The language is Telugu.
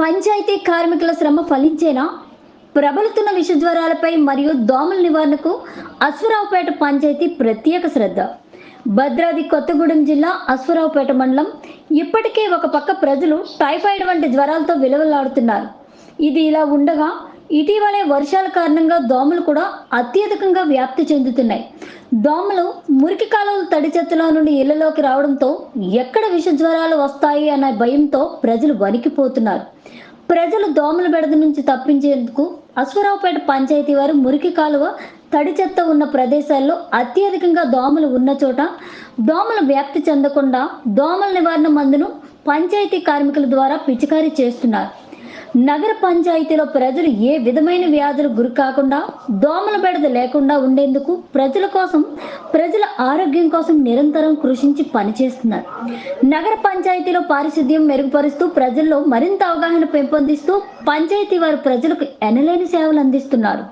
పంచాయతీ కార్మికుల శ్రమ ఫలించేనా? ప్రబలుతున్న విషజ్వరాలపై మరియు దోమల నివారణకు అశ్వరావుపేట పంచాయతీ ప్రత్యేక శ్రద్ధ. భద్రాది కొత్తగూడెం జిల్లా అశ్వరావుపేట మండలం. ఇప్పటికే ఒక పక్క ప్రజలు టైఫాయిడ్ వంటి జ్వరాలతో విలువలాడుతున్నారు. ఇది ఇలా ఉండగా ఇటీవలే వర్షాల కారణంగా దోమలు కూడా అత్యధికంగా వ్యాప్తి చెందుతున్నాయి. దోమలు మురికి కాలువలు తడి చెత్తలో నుండి ఇళ్ళలోకి రావడంతో ఎక్కడ విష జ్వరాలు వస్తాయి అనే భయంతో ప్రజలు వణికిపోతున్నారు. ప్రజలు దోమల బెడద నుంచి తప్పించేందుకు అశ్వరావుపేట పంచాయతీ వారు మురికి కాలువ తడి చెత్త ఉన్న ప్రదేశాల్లో అత్యధికంగా దోమలు ఉన్న చోట దోమలు వ్యాప్తి చెందకుండా దోమల నివారణ మందును పంచాయతీ కార్మికుల ద్వారా పిచికారీ చేస్తున్నారు. నగర పంచాయతీలో ప్రజలు ఏ విధమైన వ్యాధులు గురి కాకుండా దోమల బెడద లేకుండా ఉండేందుకు ప్రజల కోసం ప్రజల ఆరోగ్యం కోసం నిరంతరం కృషించి పనిచేస్తున్నారు. నగర పంచాయతీలో పారిశుద్ధ్యం మెరుగుపరుస్తూ ప్రజల్లో మరింత అవగాహన పెంపొందిస్తూ పంచాయతీ వారు ప్రజలకు ఎనలేని సేవలు అందిస్తున్నారు.